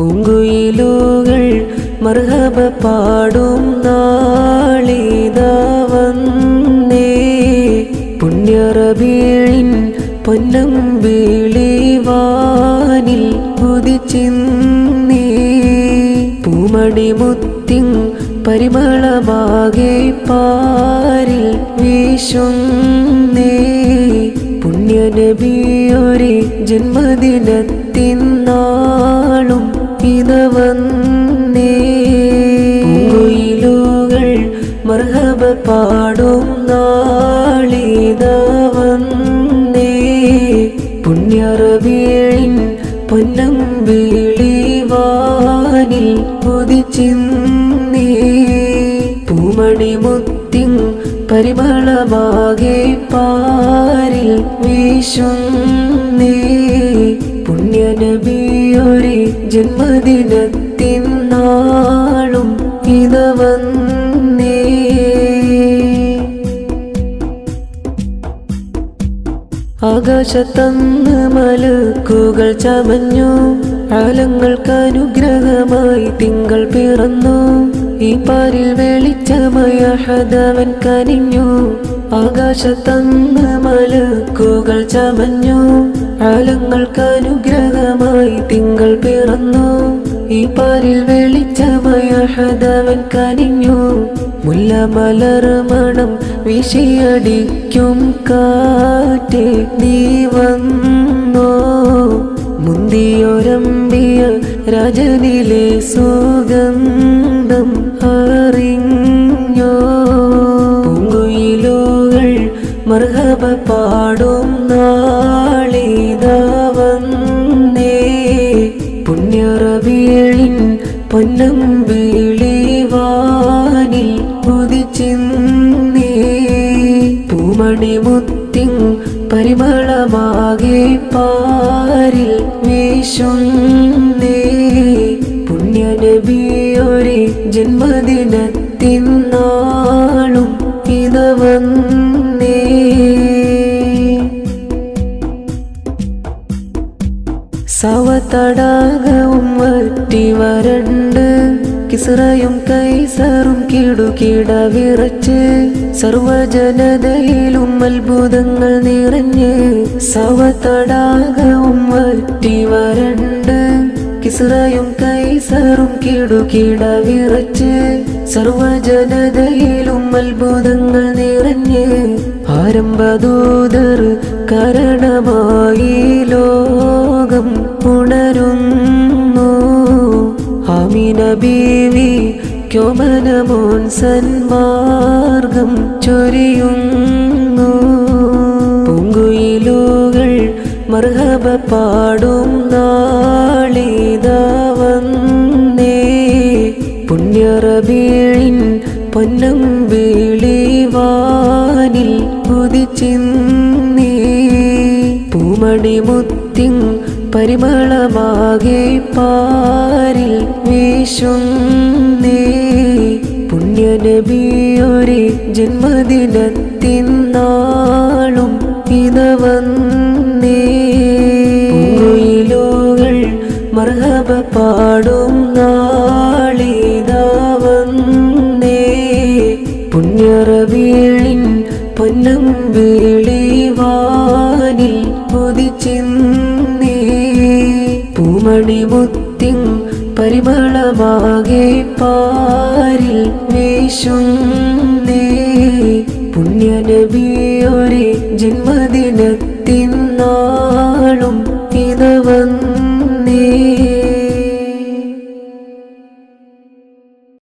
പൂങ്കുയിലുകൾ മർഹബ പാടും നാളിതാ വന്നേ. പുണ്യറബീഴിൻ പൊന്നം വാനിൽ ഉദിച്ചിന്നേ. പൂമണി മുത്തിൻ പരിമളമാകെ പാരിൽ വീശുന്നേ. പുണ്യനബിയൊരു ജന്മദിനത്തിൻ നാളും ഇത വന്നേ. മർഹബ പാടും നാളിതവന്നേ പൊന്നം പൊന്നമ്പിളി വാനിൽ ഉദിച്ചിന്നേ. പൂമണി മുത്തിൻ പരിമളമാകെ പാരിൽ വീശുന്നേ. പുണ്യനബിയൊരു ജന്മദിനത്തിൻ നാളും ഇത വന്നേ. ആകാശത്തന്ന് മലക്കുകൾ ചമഞ്ഞു ആലങ്ങൾക്ക് അനുഗ്രഹമായി തിങ്കൾ പിറന്നു. ഈ പാരിൽ വെളിച്ചമായ ഹതവൻ കനിഞ്ഞു ആകാശത്തന്ന് മലക്കുകൾ ചമഞ്ഞു ആലങ്ങൾക്ക് അനുഗ്രഹമായി തിങ്കൾ പിറന്നു. ഈ പാരിൽ വെളിച്ചമായ ഹതവൻ കനിഞ്ഞു. മുല്ല മലർ മണം വിഷയടിക്കും കാറ്റ് നീ വന്നോ? മുന്തിയൊരമ്പിയ രാജനിലെ സുഗന്ധം അറിഞ്ഞോ? പൂങ്കുയിലുകൾ മർഹബ പുണ്യറബീഴിൻ പൊന്നമ്പിളി വാനിൽ പൂമണി മുത്തി പരിമളമാകെ പാരിൽ വീശുന്നേ. പുണ്യനബിയൊരു ജന്മദിനത്തിൻ നാളും ഇത സവതടാ വരണ്ട്. കിസറയും കൈസറും കിടുകിട വിറച്ച് സർവജനതയിലും അത്ഭുതങ്ങൾ നിറഞ്ഞ് സവത്തടാകവും വറ്റി വരണ്ട്. കിസറയും കൈസറും കിടുകിട വിറച്ച് സർവജനതയിലും അത്ഭുതങ്ങൾ നിറഞ്ഞ്. ആരംഭദൂതർ കാരണമായി ക്യോമനമോൻ സന്മാർഗം ചൊരിയുന്നു. പൂങ്കുയിലുകൾ മർഹബ പാടും നാളിതാവന്നേ പുണ്യറബീഴിൻ പൊന്നം വാനിൽ കുതിച്ചിന്നേ പൂമണി മുത്തി പരിമളമാകെ പാരിൽ വീശുന്നേ. പുണ്യനബിയൊരു ജന്മദിനത്തിന്നാളും നാളും ഇത വന്നേ മർഹബ പാടും നാളിതാ വന്നേ. പൊന്നും പൊന്നമ്പിളി വീശുന്നേ പുണ്യനബിയൊരു ജന്മദിന